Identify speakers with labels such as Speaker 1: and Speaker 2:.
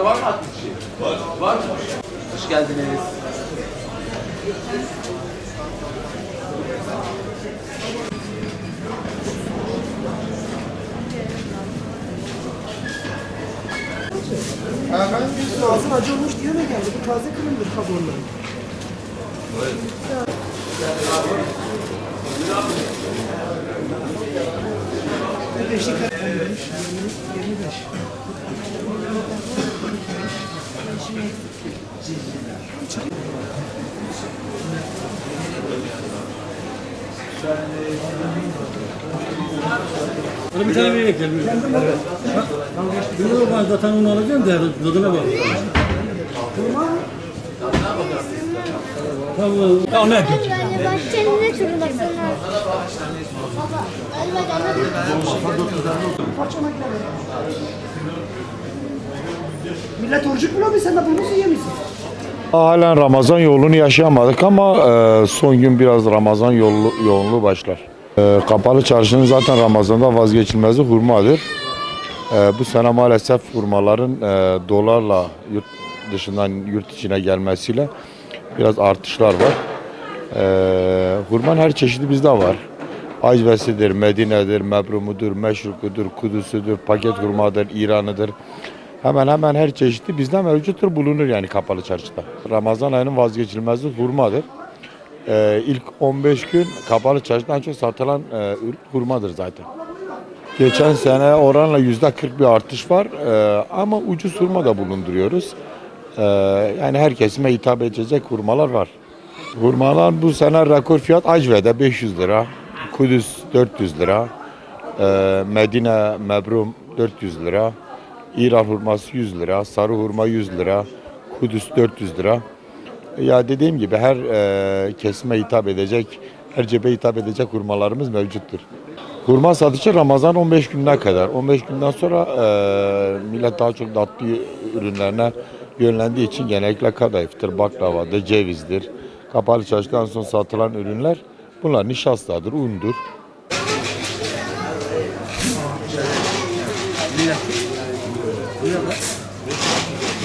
Speaker 1: Bana var mı attığın şey? Var. Var mı? Hoş geldiniz.
Speaker 2: Ağzın acı olmuş diyor ne geldi? Bu taze kırımdır kabuğundan. Evet. Beşlik 15, 20, 25.
Speaker 3: Bana bir tane vererek gel. Evet. Bunu ben zaten onu alacağım da tadına bak. Tamam. Ya ne
Speaker 4: bak kendine çürü baksana. Baba, hadi bak anladın.
Speaker 2: Parçamak Millet orucu bulamıyor sen de bunu yiyemiyorsun.
Speaker 5: Halen Ramazan yolunu yaşayamadık ama e, son gün biraz Ramazan yolu, yoğunluğu başlar. E, kapalı çarşının zaten Ramazan'da vazgeçilmezi hurmadır. E, bu sene maalesef hurmaların e, dolarla yurt dışından yurt içine gelmesiyle biraz artışlar var. E, hurmanın her çeşidi bizde var. Acvesidir, Medine'dir, Mebrumudur, Meşrukudur, Kudüs'üdür, paket hurmadır, İran'ıdır. Hemen hemen her çeşidi bizde mevcuttur, bulunur yani kapalı çarşıda. Ramazan ayının vazgeçilmezi hurmadır. Ee, ilk 15 gün kapalı çarşıdan çok satılan e, hurmadır zaten. Geçen sene oranla yüzde 40 bir artış var Ee, ama ucuz hurma da bulunduruyoruz. Ee, yani her kesime hitap edecek hurmalar var. Hurmalar bu sene rekor fiyat Acve'de 500 lira, Kudüs 400 lira, ee, Medine Mebrum 400 lira, İran hurması 100 lira, sarı hurma 100 lira, Kudüs 400 lira. Ya dediğim gibi her e, kesime hitap edecek, her cebe hitap edecek hurmalarımız mevcuttur. Hurma satışı Ramazan 15 gününe kadar. 15 günden sonra e, millet daha çok tatlı ürünlerine yönlendiği için genellikle kadayıftır, baklavadır, cevizdir. Kapalı çarşıdan sonra satılan ürünler Bunlar nişastadır, undur.